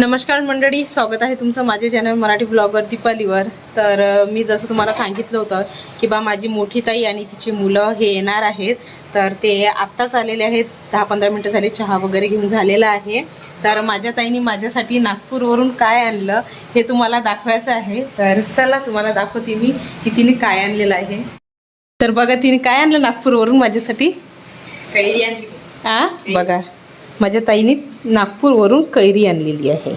नमस्कार मंडळी स्वागत आहे तुमचं माझे चॅनल मराठी ब्लॉगर दीपालीवर. तर मी जसं तुम्हाला सांगितलं होतं की बा माझी मोठी ताई आणि तिची मुलं हे येणार आहेत. तर ते आत्ताच आलेले आहेत. दहा पंधरा मिनटं झाले चहा वगैरे घेऊन झालेला आहे. तर माझ्या ताईने माझ्यासाठी नागपूरवरून काय आणलं हे तुम्हाला दाखवायचं आहे. तर चला तुम्हाला दाखवते मी की तिने काय आणलेलं आहे. तर बघा तिने काय आणलं नागपूरवरून माझ्यासाठी? कैरी आणली. हा बघा. माझ्या ताईने नागपूरवरून कैरी आणलेली आहे.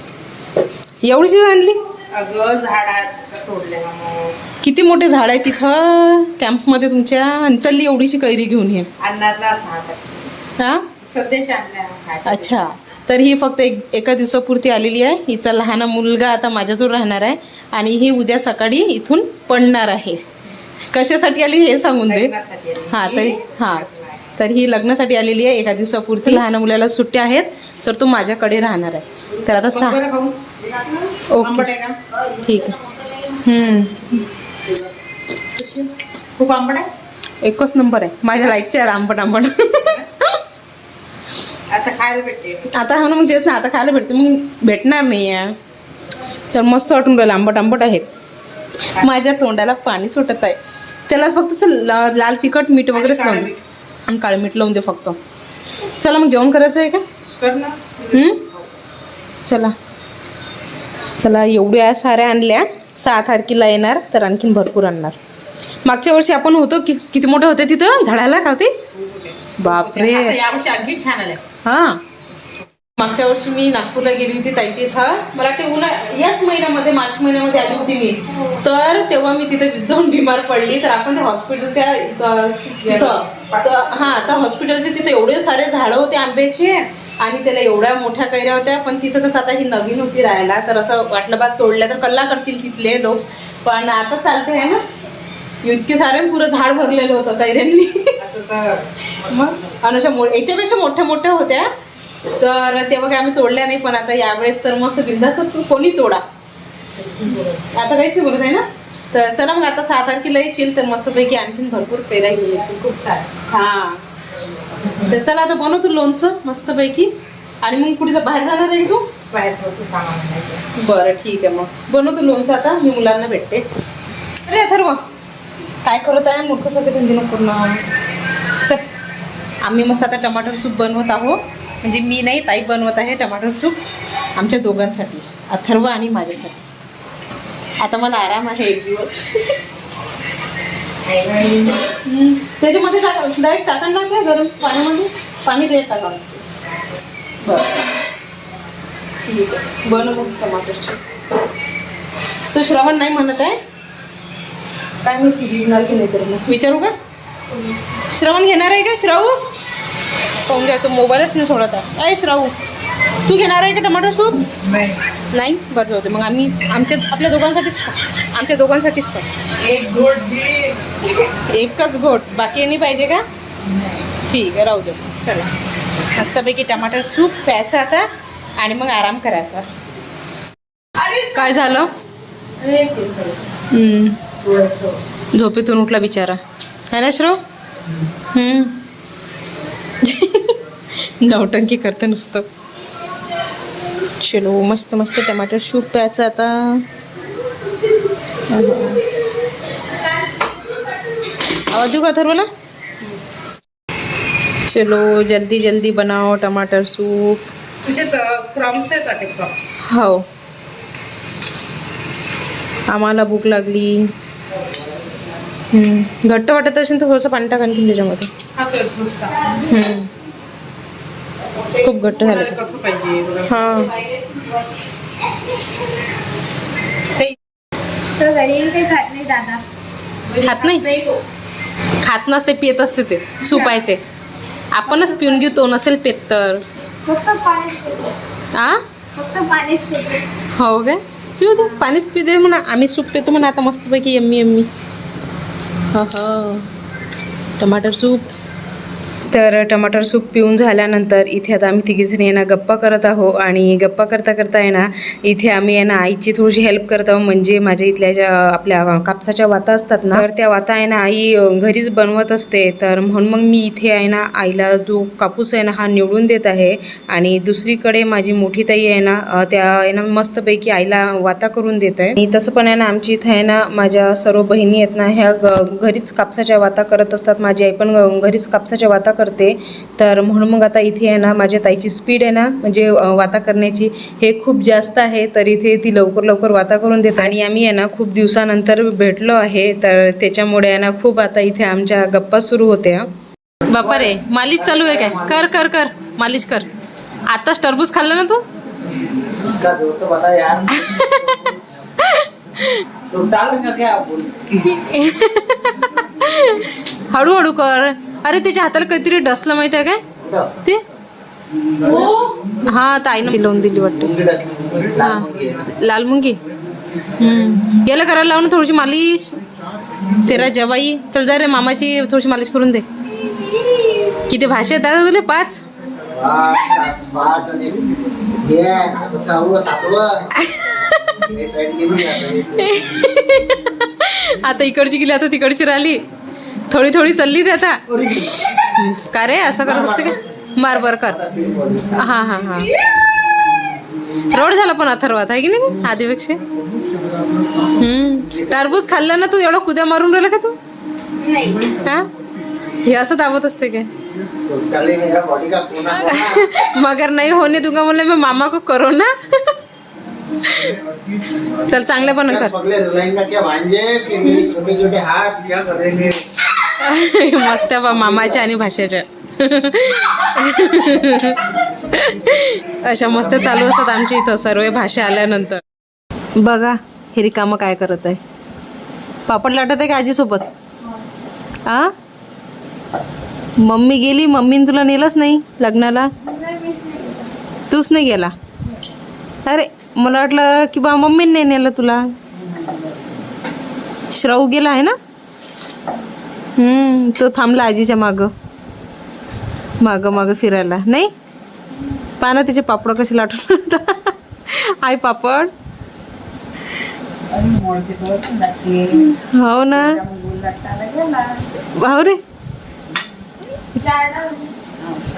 एवढीशीच आणली? अगं झाडाच्या तोडल्या मग. किती मोठे झाड आहे तिथं कॅम्पमध्ये तुमच्या? आणि चालली एवढीशी कैरी घेऊन ये. आणणार ना. हा? सध्याच्या आणल्या. अच्छा. तर ही फक्त एक एका दिवसापुरती आलेली आहे. हिचा लहान मुलगा आता माझ्याजवळ राहणार आहे. आणि ही उद्या सकाळी इथून पडणार आहे. कशासाठी आली हे सांगून दे. हा तरी ही. तर ही लग्नासाठी आलेली आहे. एका दिवसापुरती लहान मुलाला सुट्ट्या आहेत. तर तो माझ्याकडे राहणार आहे. तर आता सहा ओके. ठीक आहे. खूप आंबट आहे? एकच नंबर आहे. माझ्या लाईकचे आहे आंबट आंबट. आता खायला भेटते. आता हा ना मग तेच ना आता खायला भेटते. मग भेटणार नाही आहे. तर मस्त वाटून राहिलं. आंबट आंबट आहेत माझ्या तोंडाला पाणी सुटत आहे. त्याला फक्त लाल तिखट मीठ वगैरेच लावून. आणि काळं मीठ लावून दे फक्त. चला मग जेवण करायचं आहे का? कर? चला. चला एवढ्या साऱ्या आणल्या. सहा तारखेला येणार तर आणखीन भरपूर आणणार. मागच्या वर्षी आपण होतो कि किती मोठे होते तिथं? झाडाला का होते? बापरे. यावर्षी आणखी छान आलंय. हा. मागच्या वर्षी मी नागपूरला गेली होती ताईच्या इथं. मला ते उन्हा याच महिन्यामध्ये मार्च महिन्यामध्ये आली होती मी. तर तेव्हा मी तिथे जाऊन बिमार पडली. तर आपण त्या हॉस्पिटलच्या तर- हा तर हॉस्पिटलचे तिथे एवढे सारे झाडं होते आंब्याचे आणि त्याला एवढ्या मोठ्या कैऱ्या होत्या. पण तिथं कसं आता ही नवीन होती राहायला तर असं वाटलं बा तोडल्या तर कल्ला करतील तिथले लोक. पण आता चालते आहे ना. इतके सारे पुरं झाड भरलेलं होतं कैऱ्यांनी. मग मो याच्यापेक्षा मोठ्या मोठ्या होत्या. तर तेव्हा काय आम्ही तोडल्या नाही पण आता यावेळेस तर मस्त बिंदास्त तू कोणी तोडा. आता काहीच नाही बोलत आहे ना? तर चला मग आता सात तारखेला येशील तर मस्तपैकी आणखीन भरपूर पेरा घेऊन येशील खूप छान हा. तर चला आता बनव तू लोणचं मस्तपैकी. आणि मग कुठे बाहेर जाणार आहे तू? बाहेर बरं ठीक आहे मग. बनव तू लोणचं आता मी मुलांना भेटते. अरे अथर्व काय करत आहे? मूर्ख सगळे धंदे नको पूर्ण चल. आम्ही मस्त आता टमाटर सूप बनवत आहो म्हणजे मी नाही ताई बनवत आहे टमाटर सूप आमच्या दोघांसाठी अथर्व आणि माझ्यासाठी. आता मला आराम आहे एक दिवस. त्याच्यामध्ये डायरेक्ट टाकायला लागते गरम पाण्यामध्ये? पाणी दे टाका. बरं. ठीक आहे. बनव मग टमाटर सूप. तो श्रवण नाही म्हणत आहे? काय मी तुझी घेणार की नाही तर मग. विचारू का? श्रवण घेणार आहे का? श्रवू? पाहून घ्या तो मोबाईलच नाही सोडत आहे. अय श्रावू तू घेणार आहे का टमाटर सूप? नाही. नाही? बरं जाऊ दे. मग आम्ही आमच्या आपल्या दोघांसाठीच आमच्या दोघांसाठीच पण एक गोड घे एकच घोट. बाकी नाही पाहिजे का? ठीक आहे राहू दे. चला. मस्तपैकी टमाटर सूप प्यायचं आता आणि मग आराम करायचा. काय झालं. झोपेतून उठला बिचारा. है ना श्रो? हम्म. नवटंकी करते नुसतं. चलो मस्त मस्त टमाटर सूप प्यायचं आता. आवाज देऊ का अथर्वला चलो जल्दी जल्दी बनाओ टमाटर सूप. हो. आम्हाला भूक लागली. घट्ट वाटत असेल तर थोडंसं पाणी टाक आणखीन त्याच्यामध्ये. हा. खूप घट्ट झालं. हा खात नाही दादा. खात नाही? तो. खात नसते पित असते ते. सूप आहे ते. आपणच पिऊन घेऊ तो नसेल पेत तर. फक्त पाणीच पितो आ? फक्त पाणीच पितो हो काय पिऊ दे. पाणीच पिऊ दे म्हणा. आम्ही सूप पितो म्हणा. आता मस्तपैकी यम्मी यम्मी. हा हा टमाटर सूप तर टमाटर सूप पिऊन झाल्यानंतर इथे आता आम्ही तिघीजणी यांना गप्पा करत आहो आणि गप्पा करता करता येणार इथे आम्ही यांना ना आईची थोडीशी हेल्प करत आहोत. म्हणजे माझ्या इथल्या ज्या आपल्या कापसाच्या वाता असतात ना तर त्या वाता आहे ना आई घरीच बनवत असते. तर म्हणून मग मी इथे आहे ना आईला जो कापूस आहे ना हा निवडून देत आहे. आणि दुसरीकडे माझी मोठी ताई आहे ना त्या आहे ना मस्तपैकी आईला वाता करून देत आहे. आणि तसं पण आहे ना आमची इथे आहे ना माझ्या सर्व बहिणी आहेत ना ह्या ग- घरीच कापसाच्या वाता करत असतात. माझी आई पण घरीच कापसाच्या वाता करते तर म्हणून मग आता इथे आहे ना माझ्या ताईची स्पीड आहे ना म्हणजे वाता करण्याची हे खूप जास्त आहे. तर इथे ती लवकर लवकर वाता करून देते. आणि आम्ही आहे ना खूप दिवसानंतर भेटलो आहे. तर त्याच्यामुळे आहे ना खूप आता इथे आमच्या गप्पा सुरू होत्या. बापा रे मालिश चालू आहे काय? कर कर कर. मालिश कर. आताच टरबूज खाल्लं ना तू? हळूहळू कर. अरे त्याच्या हाताला काहीतरी डसलं माहिती आहे काय? ते? हा. ताईनं ती लावून दिली वाटते. लाल मुंगी है ना लाल मुंगी? हम्म. याला करायला लावून थोडीशी मालिश. तेरा जवाई. चल जा रे मामाची थोडीशी मालिश करून दे. किती भाषा दादा तुला पाच? पाच हे आता इकडची गेली आता तिकडची राहिली. थोडी थोडी चालली ते आता. का रे असं करत असते का? मार बर कर. हा हा हा. रोड झाला पण अथर्वात आहे की नाही? आधीपेक्षा हम्म. टरबूज खाल्लं ना तू एवढं कुद्या मारून राहिला का तू? हा? हे असं दावत असते काय का? मगर नाही होने दूंगा म्हणलं मी मामा को करो ना. चल चांगले पण कर. छोटे छोटे मस्त बा मामाच्या आणि भाषेच्या अशा मस्त चालू असतात आमच्या इथं सर्व भाषा आल्यानंतर. बघा हे रिकामं काय करत आहे. पापड लाटत आहे का आजीसोबत? आ? मम्मी गेली मम्मीने तुला नेलंच नाही लग्नाला? तूच नाही गेला? अरे मला वाटलं की बा मम्मीने नाही नेलं तुला. श्रव गेला आहे ना? हम्म तो थांबला आजीच्या मागं. मागं मागं फिरायला. नाही? पाना तिचे पापड कसे लाटून आई पापड. हो ना. हो रे.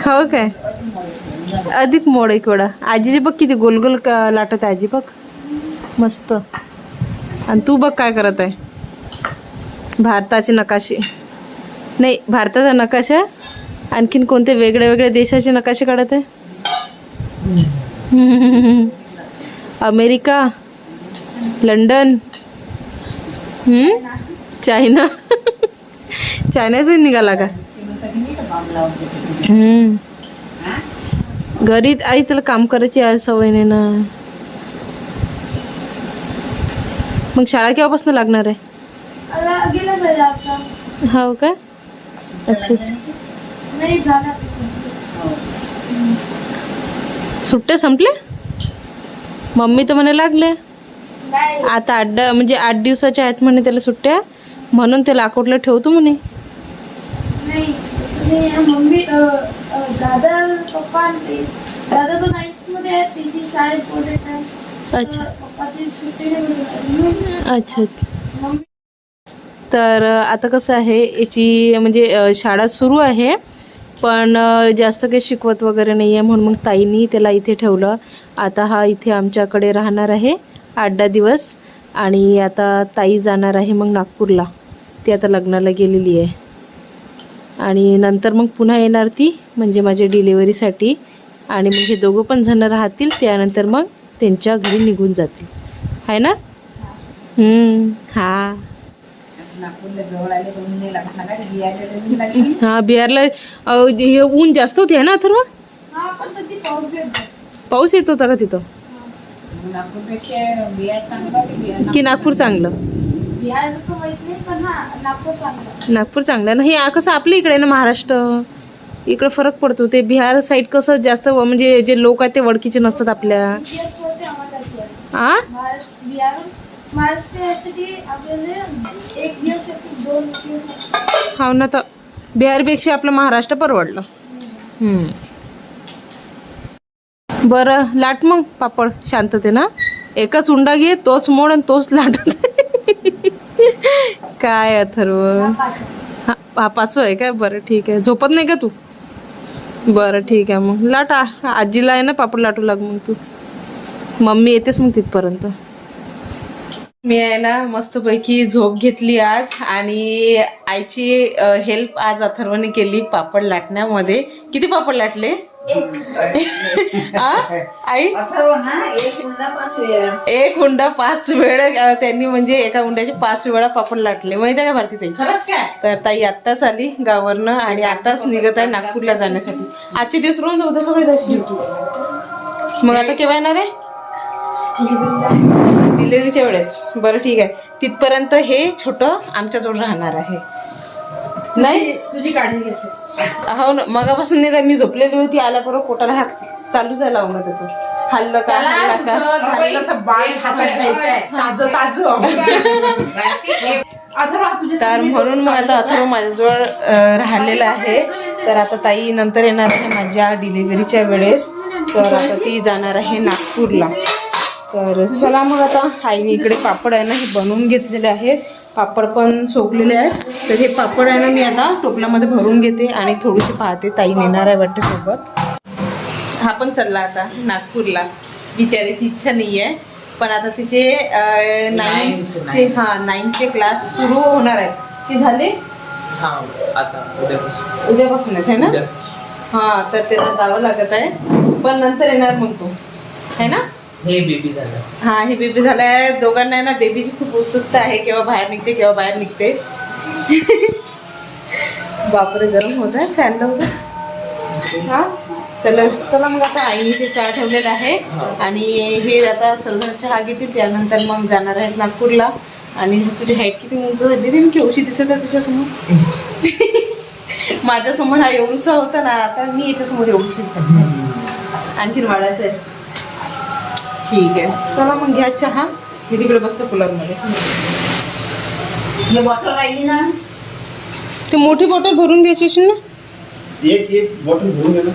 खाऊ काय? अधिक मोड एक वेळा आजीची बघ किती गोल गोल लाटत आहे आजी बघ. मस्त. आणि तू बघ काय करत आहे. भारताचे नकाशे. नाही भारताचा नकाशा आणखीन कोणते वेगळ्या वेगळ्या देशाचे नकाशे काढत आहे? America London China. चायनाचा निघाला का? हम्म. घरी आई त्याला काम करायची आहे सवय नाही ना. मग शाळा केव्हापासून लागणार आहे? हो का? अच्छा अच्छा. नाही झाला सुट्ट्या संपल्या? मम्मी तर म्हणे लागले नाही. आता आठ द- म्हणजे आठ दिवसाच्या आहेत म्हणे त्याला सुट्ट्या. म्हणून त्याला अकोटला ठेवतो म्हणे. मम्मी दादा पप्पा दादा तिची शाळेत बोलत आहे. अच्छा. पप्पाची सुट्टी अच्छा. मम्मी तर आता कसं आहे याची म्हणजे शाळा सुरू आहे पण जास्त काही शिकवत वगैरे नाही आहे म्हणून मग ताईंनी त्याला इथे ठेवलं. आता हा इथे आमच्याकडे राहणार आहे आठ दहा दिवस आणि आता ताई जाणार आहे मग नागपूरला. ती आता लग्नाला गेलेली आहे. आणि नंतर मग पुन्हा येणार ती म्हणजे माझ्या डिलिव्हरीसाठी. आणि मग हे दोघं पण जण राहतील त्यानंतर मग त्यांच्या घरी निघून जातील. आहे ना? हम्म, हा. हा बिहारला हे ऊन जास्त होते ना अथर्व? हा पाऊस येत होता का तिथं? की नागपूर चांगलं? हा नागपूर चांगला नागपूर चांगलं आहे. ना हे कसं आपल्या इकडे ना महाराष्ट्र इकडं फरक पडतो. ते बिहार साईड कसं जास्त व- म्हणजे जे लोक आहेत ते वडकीचे नसतात आपल्या. आ? लागतात. हो ना तर बिहारपेक्षा आपलं महाराष्ट्र परवडलं. हम्म. बरं लाट मग पापड शांतते ना एकच उंडा घे तोच मोड आणि तोच लाट. काय अथर्व? हा पाचवं आहे काय? बरं ठीक आहे. झोपत नाही का तू? बरं ठीक आहे मग. लाट आजीला आहे ना पापड लाटू लाग मग तू. मम्मी येतेच मग तिथपर्यंत. मी आहे ना मस्तपैकी झोप घेतली आज आणि आईची हेल्प आज अथर्वने केली पापड लाटण्यामध्ये. किती पापड लाटले? आई? एक हुंडा पाच वेळ. त्यांनी म्हणजे एका हुंड्याचे पाच वेळा पापड लाटले. माहिती आहे का भारती ताई? तर ताई आत्ताच आली गावावरनं आणि आताच निघत आहे नागपूरला जाण्यासाठी. आजचे दिवस रोज उद्या सगळे जाशील मग आता केव्हा येणार आहे? डिलिव्हरीच्या वेळेस. बरं ठीक आहे. तिथपर्यंत हे छोटं आमच्याजवळ राहणार आहे. नाही? तुझी काळजी घ्यायची हो ना मगापासून नाही मी झोपलेली होती आला बरोबर पोटाला हात चालूच आहे लावणं त्याचं. हल्लं का हल्लं का? झालेलं असं बाई हातात घ्यायचंय ताजं ताजं. अथर्व, तुझे तर म्हणून मग आता अथर्व माझ्याजवळ राहिलेलं आहे. तर आता ताई नंतर येणार आहे माझ्या डिलिव्हरीच्या वेळेस. तर आता ती जाणार आहे नागपूरला. तर चला मग आता आईने इकडे पापड आहे ना हे बनवून घेतलेले आहेत. पापड पण सोकलेले आहेत. तर हे पापड आहे ना मी आता टोपल्यामध्ये भरून घेते आणि थोडीशी पाहते ताई नेणार आहे वाटते सोबत हा पण चालला आता नागपूरला. बिचारीची इच्छा नाही आहे पण आता तिचे नाईनचे हा नाईनचे क्लास सुरू होणार आहेत. ते झाले? हा आता उद्यापासून. आहेत है ना. हा तर त्याला जावं लागत आहे. पण नंतर येणार मग तो. है ना? हे बेबी झालं. हा हे बेबी झालाय. दोघांना आहे ना बेबीची खूप उत्सुकता आहे केव्हा बाहेर निघते केव्हा बाहेर निघते. बापरे गरम होत आहे फॅन लावून हा? चला चला मग आता आईने ते चहा ठेवलेला आहे. आणि हे आता सर्वजण चहा घेतील त्यानंतर मग जाणार आहेत नागपूरला. आणि तुझी हाईट किती उंच झाली रे केवशी दिसत आहे तुझ्यासमोर? माझ्यासमोर हा एवढूसा होता ना आता मी याच्यासमोर एवढूशी. आणखीन वाढायचं आहे. ठीक आहे. चला मग घ्या चहा. मी तिकडे बसतो कूलरमध्ये ती मोठी बॉटल भरून द्यायची असेल ना? एक एक बॉटल भरून घे ना.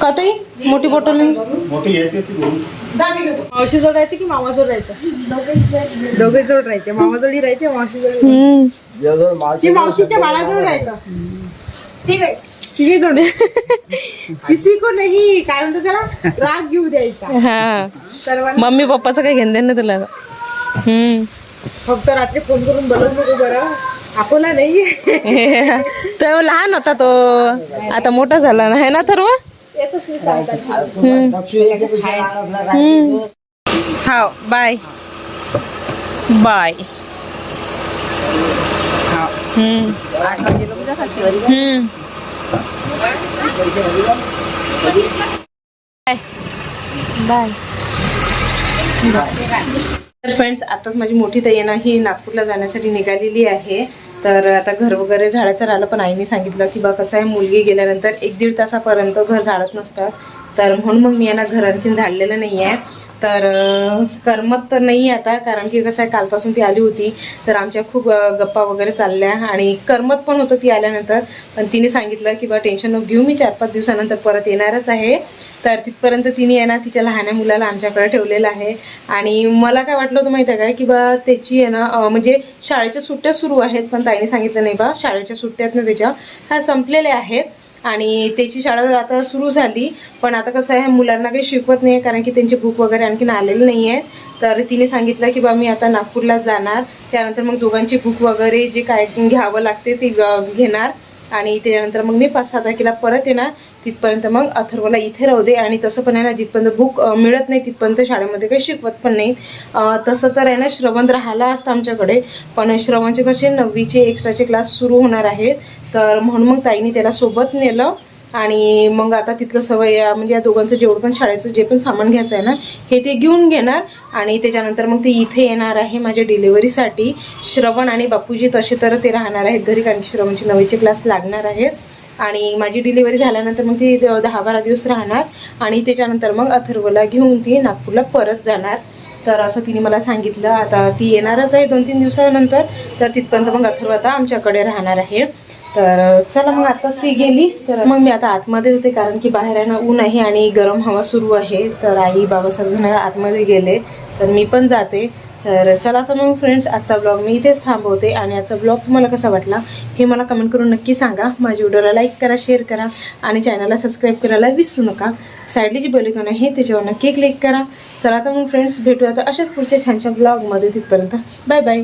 का ताई? मोठी बॉटल नाही. मोठी घ्यायची होती भरून. मावशी जोड राहते की मामा जोड राहतं? दोघे जोड राहते. मामा जोडी राहते. मावशी जोडी. ती मावशीच्या बाळाजवळ राहतं. ठीक आहे. तिघे जोड किसी को नाही काय म्हणतो त्याला? राग घेऊ द्यायचा. हा. सर्वांना मम्मी पप्पाचं काही घेणं देणं नाही तुला. हम्म. फक्त रात्री फोन करून बोलत नको बरं. अकोला नाही तो लहान होता तो. आता मोठा झाला ना है ना सर्व येतच नाही सांगतात हा बाय. बाय. हम्म. हम्म. बाय बाय तर फ्रेंड्स आताच माझी मोठी ताई ना ही नागपूरला जाण्यासाठी निघालेली आहे. तर आता घर वगैरे झाडायचं राहिलं पण आईने सांगितलं की बा कसं आहे मुलगी गेल्यानंतर एक दीड तासापर्यंत घर झाडत नसतात. तर म्हणून मग मी यांना घर आणखीन झाडलेलं नाही आहे तर करमत तर नाही आता कारण की कसं आहे कालपासून ती आली होती. तर आमच्या खूप गप्पा वगैरे चालल्या आणि करमत पण होतं ती आल्यानंतर. पण तिने सांगितलं की बा टेन्शन नको घेऊ मी चार पाच दिवसानंतर परत येणारच आहे. तर तिथपर्यंत तिने आहे ना तिच्या लहान्या मुलाला आमच्याकडे ठेवलेलं आहे. आणि मला काय वाटलं होतं माहिती आहे का की बा त्याची आहे ना म्हणजे शाळेच्या सुट्ट्या सुरू आहेत पण ताईने सांगितलं नाही बा शाळेच्या सुट्ट्यात ना त्याच्या ह्या संपलेल्या आहेत. आणि त्याची शाळा आता सुरू झाली. पण आता कसं आहे मुलांना काही शिकवत नाही कारण की त्यांची बुक वगैरे आणखीन आलेली नाही आहे. तर तिने सांगितलं की बा मी आता नागपूरला जाणार. त्यानंतर मग दोघांची बुक वगैरे जे काय घ्यावं लागते ती घेणार. आणि त्याच्यानंतर मग मी पाच सहा तारखेला परत येणार. तिथपर्यंत मग अथर्वला इथे राहू दे. आणि तसं पण आहे ना जिथपर्यंत बुक मिळत नाही तिथपर्यंत शाळेमध्ये काही शिकवत पण नाही तसं तर आहे ना श्रवण राहिला असतं आमच्याकडे. पण श्रवणचे कसे नववीचे एक्स्ट्राचे क्लास सुरू होणार आहेत. तर म्हणून मग ताईने त्याला सोबत नेलं. आणि मग आता तिथलं सवय या- म्हणजे या दोघांचं जेवढं पण शाळेचं जे पण सामान घ्यायचं आहे ना हे ते घेऊन घेणार. आणि त्याच्यानंतर मग ते इथे येणार आहे माझ्या डिलिव्हरीसाठी. श्रवण आणि बापूजी तसे तर ते राहणार आहेत घरी कारण की श्रवणचे नवीचे क्लास लागणार आहेत. आणि माझी डिलिव्हरी झाल्यानंतर मग ती दहा बारा दिवस राहणार. आणि त्याच्यानंतर मग अथर्वला घेऊन ती नागपूरला परत जाणार. तर असं तिने मला सांगितलं आता ती येणारच आहे दोन तीन दिवसानंतर. तर तिथपर्यंत मग अथर्व आता आमच्याकडे राहणार आहे. तर चला मग आताच ती गेली. तर मग मी आता आतमध्ये होते कारण की बाहेर आहे ना ऊन आहे आणि गरम हवा सुरू आहे. तर आई बाबा सर्वजण आतमध्ये गेले. तर मी पण जाते. तर चला तर मग फ्रेंड्स आजचा ब्लॉग मी इथेच थांबवते आणि आजचा ब्लॉग तुम्हाला कसा वाटला हे मला कमेंट करून नक्की सांगा. माझ्या व्हिडिओला लाईक करा शेअर करा आणि चॅनलला सबस्क्राईब करायला विसरू नका. साईडली जी बेलिकॉन आहे त्याच्यावर नक्की क्लिक करा. चला तर मग फ्रेंड्स भेटूया आता अशाच पुढच्या छानशा ब्लॉगमध्ये तिथपर्यंत. Bye bye